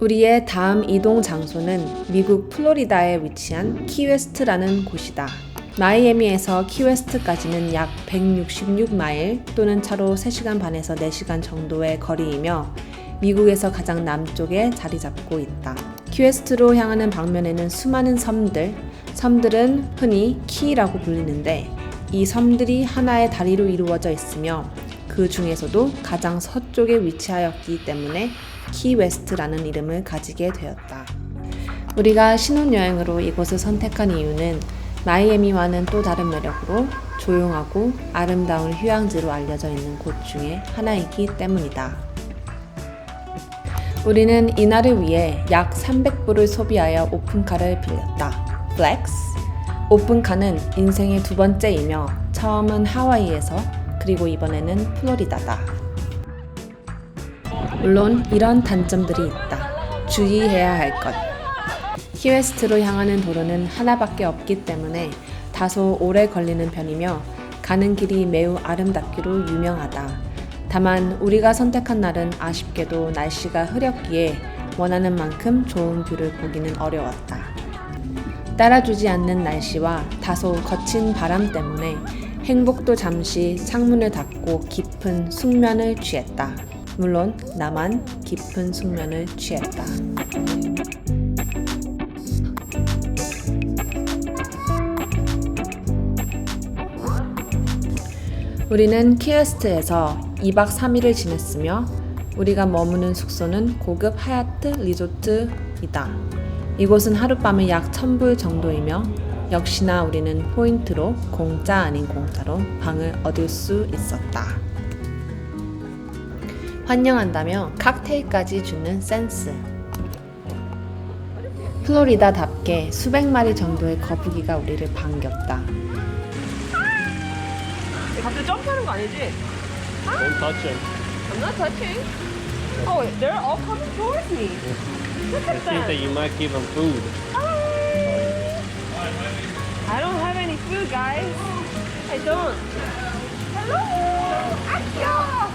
우리의 다음 이동 장소는 미국 플로리다에 위치한 키웨스트라는 곳이다. 마이애미에서 키웨스트까지는 약 166마일 또는 차로 3시간 반에서 4시간 정도의 거리이며 미국에서 가장 남쪽에 자리 잡고 있다. 키웨스트로 향하는 방면에는 수많은 섬들, 섬들은 흔히 키라고 불리는데 이 섬들이 하나의 다리로 이루어져 있으며 그 중에서도 가장 서쪽에 위치하였기 때문에 키웨스트라는 이름을 가지게 되었다. 우리가 신혼여행으로 이곳을 선택한 이유는 마이애미와는 또 다른 매력으로 조용하고 아름다운 휴양지로 알려져 있는 곳 중에 하나이기 때문이다. 우리는 이날을 위해 약 300불을 소비하여 오픈카를 빌렸다. 플렉스. 오픈카는 인생의 두 번째이며 처음은 하와이에서 그리고 이번에는 플로리다다. 물론 이런 단점들이 있다. 주의해야 할 것. 키웨스트로 향하는 도로는 하나밖에 없기 때문에 다소 오래 걸리는 편이며 가는 길이 매우 아름답기로 유명하다. 다만 우리가 선택한 날은 아쉽게도 날씨가 흐렸기에 원하는 만큼 좋은 뷰를 보기는 어려웠다. 따라주지 않는 날씨와 다소 거친 바람 때문에 행복도 잠시 창문을 닫고 깊은 숙면을 취했다. 물론 나만 깊은 숙면을 취했다. 우리는 키에스트에서 2박 3일을 지냈으며 우리가 머무는 숙소는 고급 하얏트 리조트이다. 이곳은 하룻밤에 약 1000불 정도이며 역시나 우리는 포인트로 공짜 아닌 공짜로 방을 얻을 수 있었다. 환영한다며 칵테일까지 주는 센스. 플로리다답게 수백 마리 정도의 거북이가 우리를 반겼다. 갑자기 점프하는 거 아니지? Don't touch him. I'm not touching. Oh, they're all coming towards me. Look I at think that them. you might give him food. Food, guys. I don't. Hello. 아, 귀여워.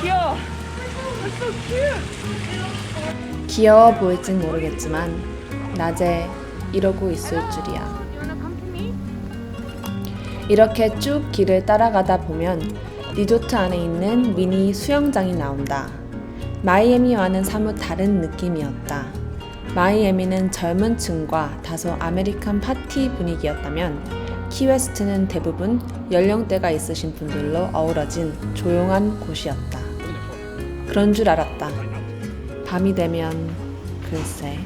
귀여워. They're so cute. 귀여워 보일진 모르겠지만 낮에 이러고 있을 줄이야. 이렇게 쭉 길을 따라가다 보면 리조트 안에 있는 미니 수영장이 나온다. 마이애미와는 사뭇 다른 느낌이었다. 마이애미는 젊은 층과 다소 아메리칸 파티 분위기였다면 키웨스트는 대부분 연령대가 있으신 분들로 어우러진 조용한 곳이었다. 그런 줄 알았다. 밤이 되면 글쎄.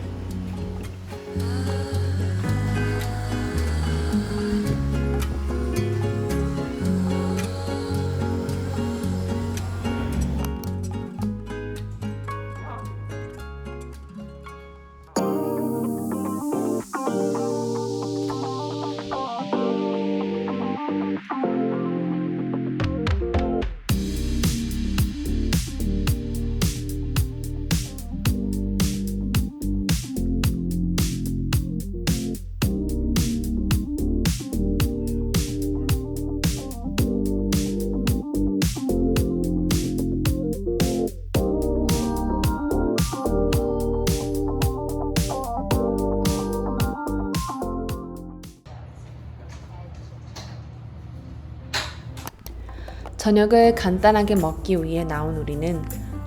저녁을 간단하게 먹기 위해 나온 우리는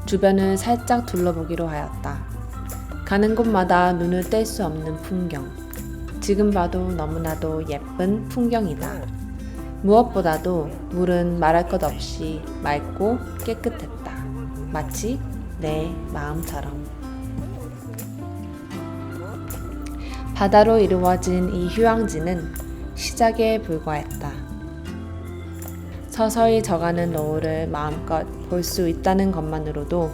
주변을 살짝 둘러보기로 하였다. 가는 곳마다 눈을 뗄 수 없는 풍경. 지금 봐도 너무나도 예쁜 풍경이다. 무엇보다도 물은 말할 것 없이 맑고 깨끗했다. 마치 내 마음처럼. 바다로 이루어진 이 휴양지는 시작에 불과했다. 서서히 져가는 노을을 마음껏 볼 수 있다는 것만으로도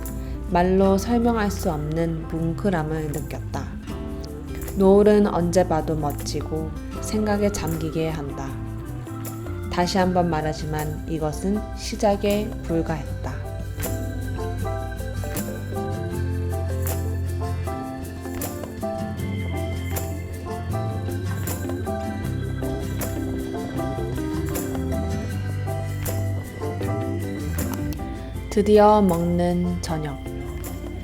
말로 설명할 수 없는 뭉클함을 느꼈다. 노을은 언제 봐도 멋지고 생각에 잠기게 한다. 다시 한번 말하지만 이것은 시작에 불과했다. 드디어 먹는 저녁.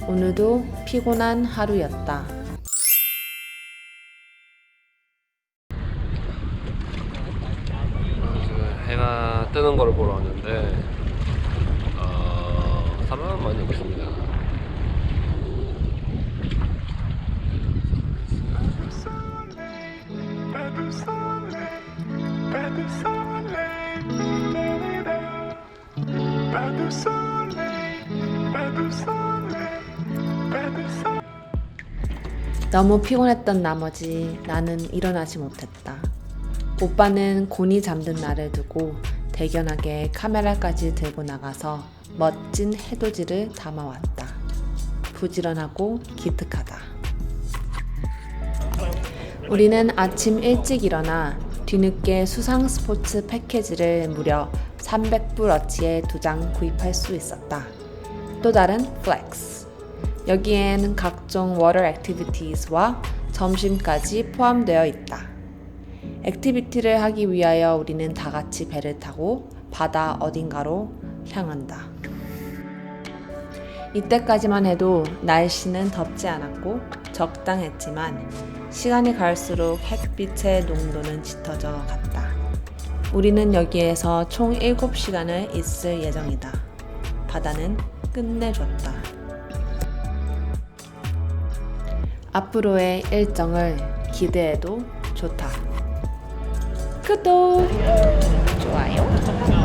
오늘도 피곤한 하루였다. 해가 뜨는 걸 보러 왔는데 어, 사람 많이 없습니다. 너무 피곤했던 나머지 나는 일어나지 못했다. 오빠는 곤히 잠든 나를 두고 대견하게 카메라까지 들고 나가서 멋진 해돋이를 담아왔다. 부지런하고 기특하다. 우리는 아침 일찍 일어나 뒤늦게 수상 스포츠 패키지를 무려 300불어치의 두장 구입할 수 있었다. 또 다른 플렉스. 여기엔 각종 워터 액티비티스와 점심까지 포함되어 있다. 액티비티를 하기 위하여 우리는 다 같이 배를 타고 바다 어딘가로 향한다. 이때까지만 해도 날씨는 덥지 않았고 적당했지만 시간이 갈수록 햇빛의 농도는 짙어져 갔다. 우리는 여기에서 총 7시간을 있을 예정이다. 바다는 끝내줬다. 앞으로의 일정을 기대해도 좋다. 구독! 좋아요.